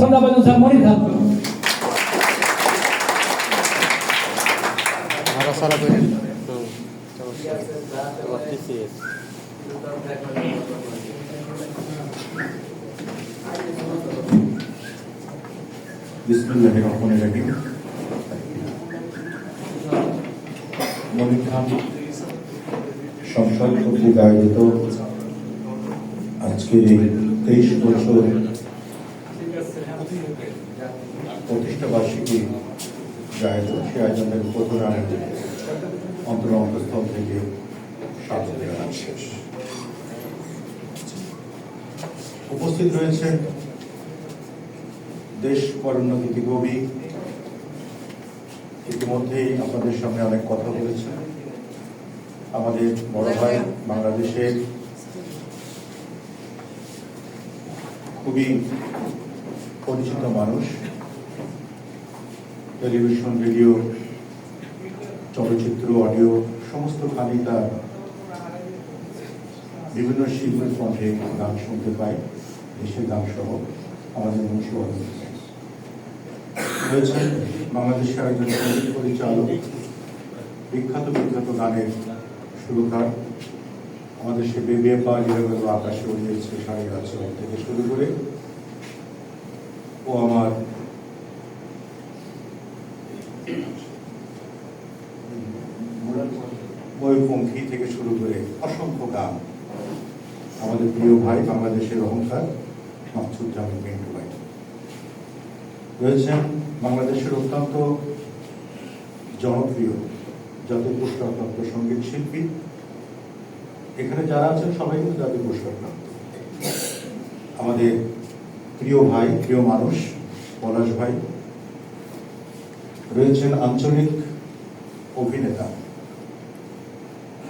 শ্রদ্ধাভাজন স্যার মনির খান ভাড়া সারা করে বিসমুল্লাহ রহমান রহিম মনির খান সংসদ কর্তৃক আয়োজিত আজকের এই তেইশ বছর যে আয়োজন সে আয়োজনের প্রথমে আমি অন্তর অন্তঃস্থল থেকে স্বাগত জানাচ্ছি উপস্থিত রয়েছেন দেশ পরোন্নতি কবি। ইতিমধ্যেই আপনাদের সামনে অনেক কথা বলেছেন আমাদের বড় ভাই বাংলাদেশের খুবই পরিচিত মানুষ। টেলিভিশন রেডিও চলচ্চিত্র, অডিও, সমস্ত খানি তার বিভিন্ন শিল্পের কণ্ঠে গান শুনতে পাই দেশের গান সহ আমাদের মুন্সি রয়েছেন বাংলাদেশের একজন সংগীত পরিচালক, বিখ্যাত বিখ্যাত গানের সুরকার। আমাদের সে বেবিয়ে পাওয়া যেভাবে আকাশে উড়িয়েছে সাড়ে গাছে থেকে শুরু করে ও আমার ময়ূরপঙ্খী থেকে শুরু করে অসংখ্য গান আমাদের প্রিয় ভাই বাংলাদেশের অহংকার মাকসুজ্জামান পিন্টু ভাই রয়েছেন বাংলাদেশের অত্যন্ত জনপ্রিয়, জাতীয় পুরস্কার প্রাপ্ত সংগীত শিল্পী। এখানে যারা আছেন সবাই কিন্তু জাতীয় পুরস্কার প্রাপ্ত আমাদের প্রিয় ভাই, প্রিয় মানুষ, পলাশ ভাই রয়েছেন আঞ্চলিক অভিনেতা,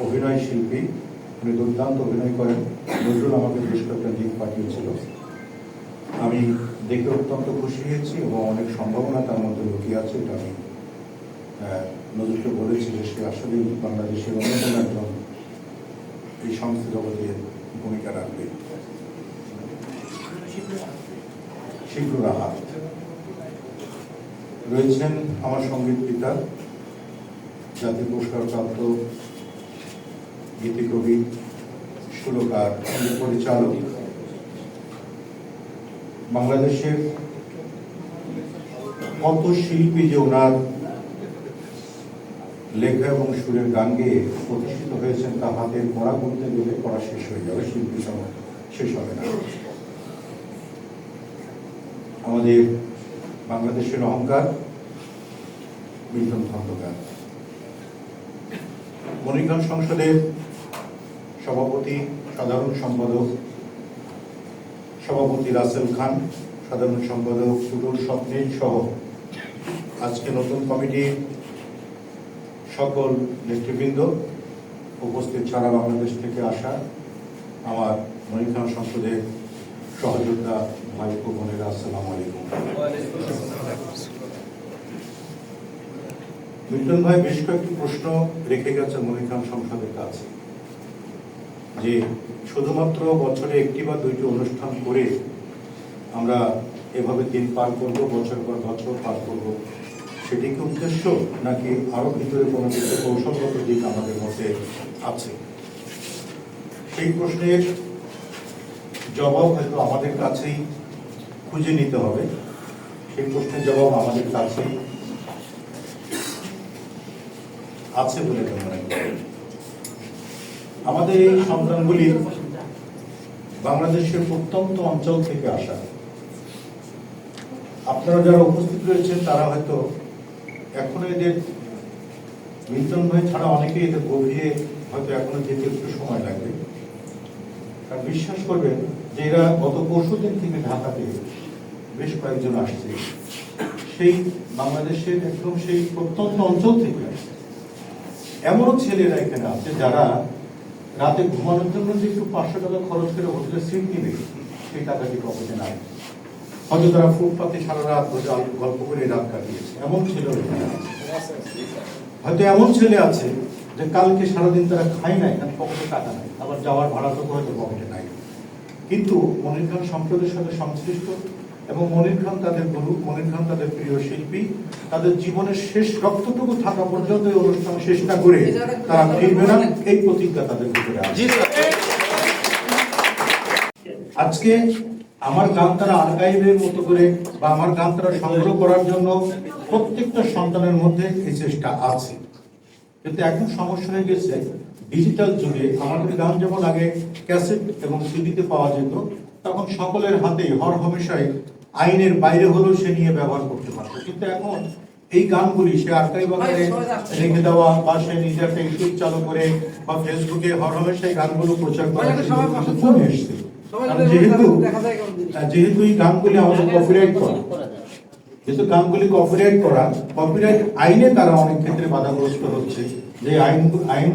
অভিনয় শিল্পী। উনি দুর্দান্ত অভিনয় করেন। নজরুল আমাকে বেশ কয়েকটা দিক পাঠিয়েছিল। আমি দেখে অত্যন্ত খুশি হয়েছি এবং অনেক সম্ভাবনা তার মধ্যে লুকিয়ে আছে, এটা আমি নজরুলকে বলেছি যে সে আসলেই বাংলাদেশের অন্যতম একজন এই সংস্থা জগতে ভূমিকা রাখবে। শীঘ্র রাহাত রয়েছেন আমার সংগীত পিতা জাতীয় পুরস্কার প্রাপ্ত গীতিকবি সুরকার পরিচালক। বাংলাদেশের কত শিল্পী যে ওনার লেখা এবং সুরের গান গেয়ে প্রতিষ্ঠিত হয়েছেন তা হাতের পড়া করতে গেলে পড়া শেষ হয়ে যাবে, শিল্পী সহ শেষ হবে না। আমাদের বাংলাদেশের অহংকার মিল্টন খন্দকার মণিখান সংসদের সভাপতি, সাধারণ সম্পাদক, সভাপতি রাসেল খান, সাধারণ সম্পাদক সুদূর স্বপ্নীল সহ আজকে নতুন কমিটির সকল নেতৃবৃন্দ উপস্থিত ছাড়া বাংলাদেশ থেকে আসা আমার মনিখান সংসদের সহযোদ্ধা ভাই ও বোনেরা, আসসালাম আলাইকুম। মিল্টন ভাই, বেশ কয়েকটি প্রশ্ন রেখে গেছে মনিখান সংসদের কাছে। যে শুধুমাত্র বছরে একটি বা দুইটি অনুষ্ঠান করে আমরা এভাবে দিন পার করব, বছর পর বছর পার করব, সেটি কি উদ্দেশ্য? নাকি আরও ভিতরে কোনো কিছু কৌশলগত দিক আমাদের মধ্যে আছে? সেই প্রশ্নের জবাব হয়তো আমাদের কাছেই খুঁজে নিতে হবে। সেই প্রশ্নের জবাব আমাদের কাছেই আছে বলে মনে আমাদের এই সন্তানগুলি বাংলাদেশের প্রত্যন্ত অঞ্চল থেকে আসা। আপনারা যারা উপস্থিত রয়েছেন, তারা হয়তো এখনও এদের মিল্টন ভাই ছাড়া অনেকেই এদের গভীরে হয়তো এখনও যেতে একটু সময় লাগবে। আর বিশ্বাস করবেন এরা গত পরশু দিন থেকে ঢাকাতে বেশ কয়েকজন আসছে, সেই বাংলাদেশের একদম সেই প্রত্যন্ত অঞ্চল থেকে আসছে। এমনও ছেলেরা এখানে আছে যারা রাতে ঘুমানোর জন্য যে একটু পাঁচশো টাকা খরচ করে হোটেলের সিট কিনে সেই টাকাটি পকেটে নাই হয়তো তারা ফুটপাতে সারা রাত গল্প করে রাত কাটিয়েছে। এমন ছেলে হয়তো এমন ছেলে আছে যে কালকে সারাদিন তারা খায় নাই কারণ পকেটে টাকা নাই। আবার যাওয়ার ভাড়া তো হয়তো পকেটে নাই। কিন্তু মনির খান সম্প্রদায়ের সাথে সংশ্লিষ্ট এবং মনির খান তাদের গুরু মনির খান তাদের প্রিয় শিল্পী তাদের জীবনের শেষ রক্তটুকু থাকা পর্যন্ত এই অনুষ্ঠান শেষ না করে তারা ফিরবে না। এই প্রতিজ্ঞা তাদের ভিতরে আছে। আজকে আমার গান তারা আর্কাইভের মতো করে বা আমার গান তারা সংগ্রহ করার জন্য প্রত্যেকটা সন্তানের মধ্যে এই চেষ্টা আছে। কিন্তু এখন সমস্যা হয়ে গেছে ডিজিটাল যুগে আমাদের গান যেমন আগে ক্যাসেট এবং সিডিতে পাওয়া যেত তখন সকলের হাতেই হর হমেশাই আইনের বাইরে হলেও সে নিয়ে ব্যবহার করতে পারত। কিন্তু এখন এই গানগুলি সে আর্কাইভ আকারে রেখে দেওয়া বা সে নিজে একটা ইউটিউব চালু করে বা ফেসবুকে হর হমেশাই গানগুলো প্রচার করা কমে এসছে। যেহেতু যেহেতু এই গানগুলি আমাদের কপিরাইট করা। যেহেতু গানগুলি কপিরাইট করা কপিরাইট আইনে তারা অনেক ক্ষেত্রে বাধাগ্রস্ত হচ্ছে। যে আইন আইন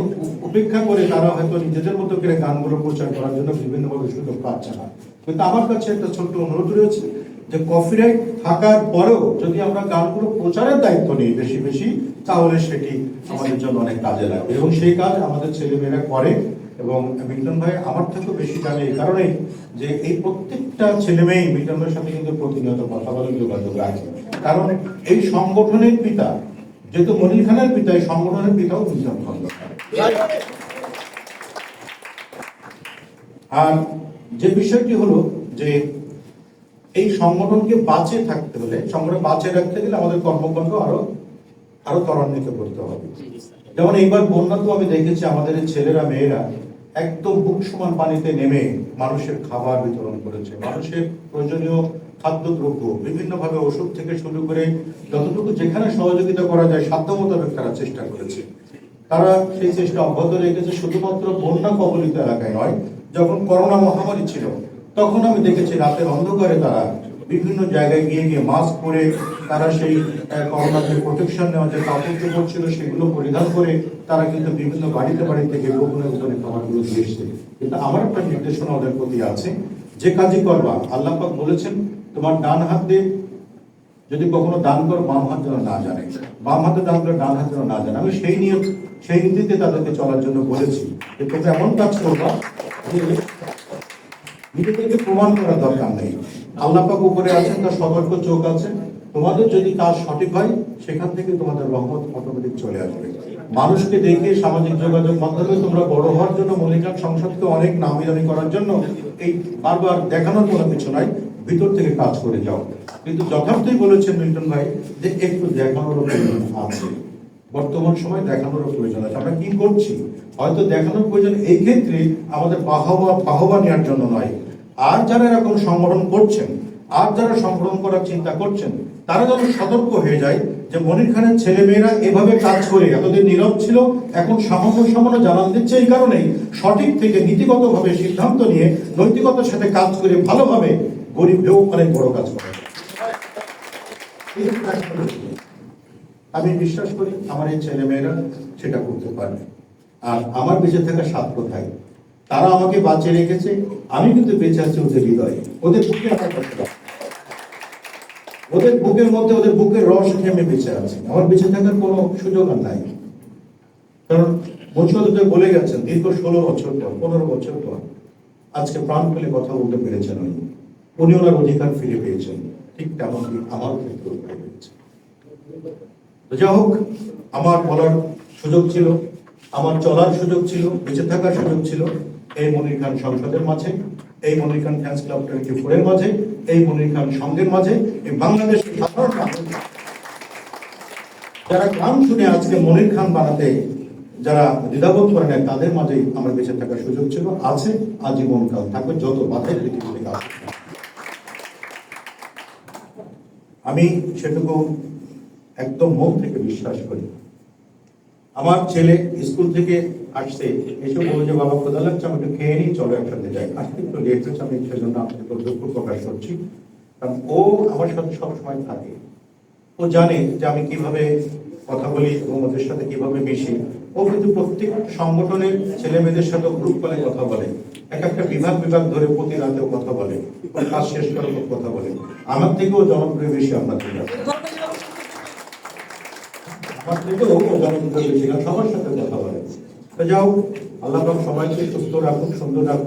উপেক্ষা করে তারা হয়তো নিজেদের মতো করে গানগুলো প্রচার করার জন্য বিভিন্নভাবে সুযোগ পাচ্ছে না। কিন্তু আমার কাছে একটা ছোট্ট অনুরোধ রয়েছে যে কপিরাইট থাকার পরেও যদি আমরা গানগুলো প্রচারের দায়িত্ব নিই বেশি বেশি, তাহলে সেটি আমাদের জন্য অনেক কাজে লাগবে। এবং সেই কাজ আমাদের ছেলেমেয়েরা করে এবং মিল্টন ভাই আমার থেকেও বেশি জানে এই কারণেই যে এই প্রত্যেকটা ছেলে মেয়ে মিল্টন ভাইয়ের সাথে কিন্তু প্রতিনিয়ত কথা বলে যোগাযোগ রাখে। কারণ এই সংগঠনের পিতা যেহেতু মনির খানের পিতা সংগঠনের পিতাও খন্দকার। আর যে বিষয়টি হলো যে এই সংগঠনকে বাঁচিয়ে থাকতে হলে সংগঠন বাঁচিয়ে রাখতে গেলে আমাদের কর্মকাণ্ড আরও আরও ত্বরান্বিত করতে হবে। যেমন এইবার বন্যা তো আমি দেখেছি আমাদের ছেলেরা মেয়েরা একদম বুক সমান পানিতে নেমে মানুষের খাবার বিতরণ করেছে। মানুষের প্রয়োজনীয় খাদ্যদ্রব্য, বিভিন্নভাবে ওষুধ থেকে শুরু করে যতটুকু যেখানে সহযোগিতা করা যায়, সাধ্য মোতাবেক তারা চেষ্টা করেছে। তারা সেই চেষ্টা অব্যাহত রেখেছে, শুধুমাত্র বন্যা কবলিত এলাকায় নয়, যখন করোনা মহামারী ছিল, তখন আমি দেখেছি রাতের অন্ধকারে তারা বিভিন্ন জায়গায় গিয়ে গিয়ে মাস্ক পরে তারা সেই করোনা যে প্রোটেকশন নেওয়া যে কাপড় চোপড় ছিল, সেগুলো পরিধান করে তারা কিন্তু বিভিন্ন বাড়িতে বাড়িতে গিয়ে গোপনে গোপনে খাবারগুলো দিয়ে এসছে। কিন্তু আমার একটা নির্দেশনা ওদের প্রতি আছে, যে কাজই করবা, আল্লাহ বলেছেন তোমার ডান হাত দিয়ে যদি কখনো দান করো, বাম হাত যেন না জানে। বাম হাতে দান করে ডান হাত যেন না জানে। আমি সেই নিয়ম, সেই নীতিতে তাদেরকে চলার জন্য বলেছি যে তোমরা এমন কাজ করবা যে নিজেদেরকে প্রমাণ করার দরকার নেই। আল্লাহ পাক উপরে আছেন, তার সতর্ক চোখ আছে। তোমাদের যদি কাজ সঠিক হয়, সেখান থেকে তোমাদের রহমত অটোমেটিক চলে আসবে। মানুষকে দেখে সামাজিক যোগাযোগ মাধ্যমে তোমরা বড় হওয়ার জন্য মল্লিকার সংসদকে অনেক নামি দামি করার জন্য এই বারবার দেখানোর কোনো কিছু নাই। ভিতর থেকে কাজ করে যাও। কিন্তু যথার্থই বলেছেন মিল্টন ভাই যে একটু দেখানোর প্রয়োজন আছে। বর্তমান সময় দেখানোর প্রয়োজন আছে। আমরা কি করছি? হয়তো দেখানোর প্রয়োজন এই ক্ষেত্রে আমাদের বাহবা বাহবা নেওয়ার জন্য নয়। আর যারা এরকম সংগঠন করছেন, আর যারা সংগঠন করার চিন্তা করছেন, তারা যেন সতর্ক হয়ে যায় যে মনির খানের ছেলে মেয়েরা এভাবে কাজ করে এতদিন নীরব ছিল, এখন সামান্য সামান্য জানান দিচ্ছে এই কারণেই সঠিক থেকে নীতিগতভাবে সিদ্ধান্ত নিয়ে নৈতিকতার সাথে কাজ করে ভালোভাবে গরিব হয়েও অনেক বড় কাজ করে। আমি বিশ্বাস করি আমার এই ছেলে মেয়েরা সেটা করতে পারবে। আর আমার বেঁচে থাকা সাত কোথায় তারা আমাকে বাঁচিয়ে রেখেছে। আমি কিন্তু বেঁচে আছি ওদের হৃদয়ে। ওদের বুকে ওদের বুকের মধ্যে ওদের বুকের রস আমি বেঁচে আছি। আমার বেঁচে থাকার কোনো সুযোগ আর নাই। কারণ বঞ্চিত বলে গেছেন, দীর্ঘ ষোলো বছর পর, পনেরো বছর পর, আজকে প্রাণ খুলে কথা বলতে পেরেছেন উনি। উনি ওনার অধিকার ফিরে পেয়েছেন ঠিক আমার তো যাই হোক, আমার বলার সুযোগ ছিল, আমার চলার সুযোগ ছিল, বেঁচে থাকার সুযোগ ছিল। এই মনির খান সংসদের মাঝে, এই Monir Khan fans club twenty ফোরের মাঝে, এই মনির খান মাঝে, এই সাধারণ যারা গান শুনে আজকে মনির খান বানাতে যারা দ্বিধাবোধ করে নেয়, তাদের মাঝেই আমার বেঁচে থাকার সুযোগ ছিল, আছে, আজীবনকাল থাকবে, যত পৃথিবীতে কাজ আমি সেটুকু একদম মন থেকে বিশ্বাস করি। আমার ছেলে স্কুল থেকে আসছে, এসে বলে যে, বাবা খোদা লাগছে আমি একটু খেয়ে নিই চলো একসাথে যাই। আজকে একটু লেট হচ্ছে, আমি সেজন্য আপনাকে দুঃখ প্রকাশ করছি। কারণ ও আমার সাথে সবসময় থাকে। ও জানে যে আমি কীভাবে কথা বলি এবং ওদের সাথে কীভাবে মিশি। ও কিন্তু প্রত্যেক সংগঠনের ছেলে মেয়েদের সাথে গ্রুপ করে কথা বলে। এক একটা বিভাগ বিভাগ ধরে প্রতি রাতেও কথা বলে কাজ শেষ করার পর কথা বলে। আমার থেকেও জনপ্রিয় বেশি আপনার থেকে। আমার থেকেও জনপ্রিয় বেশি। সবার সাথে কথা বলে। তো যাও আল্লাহ সবাইকে সুস্থ রাখুন সুন্দর রাখুন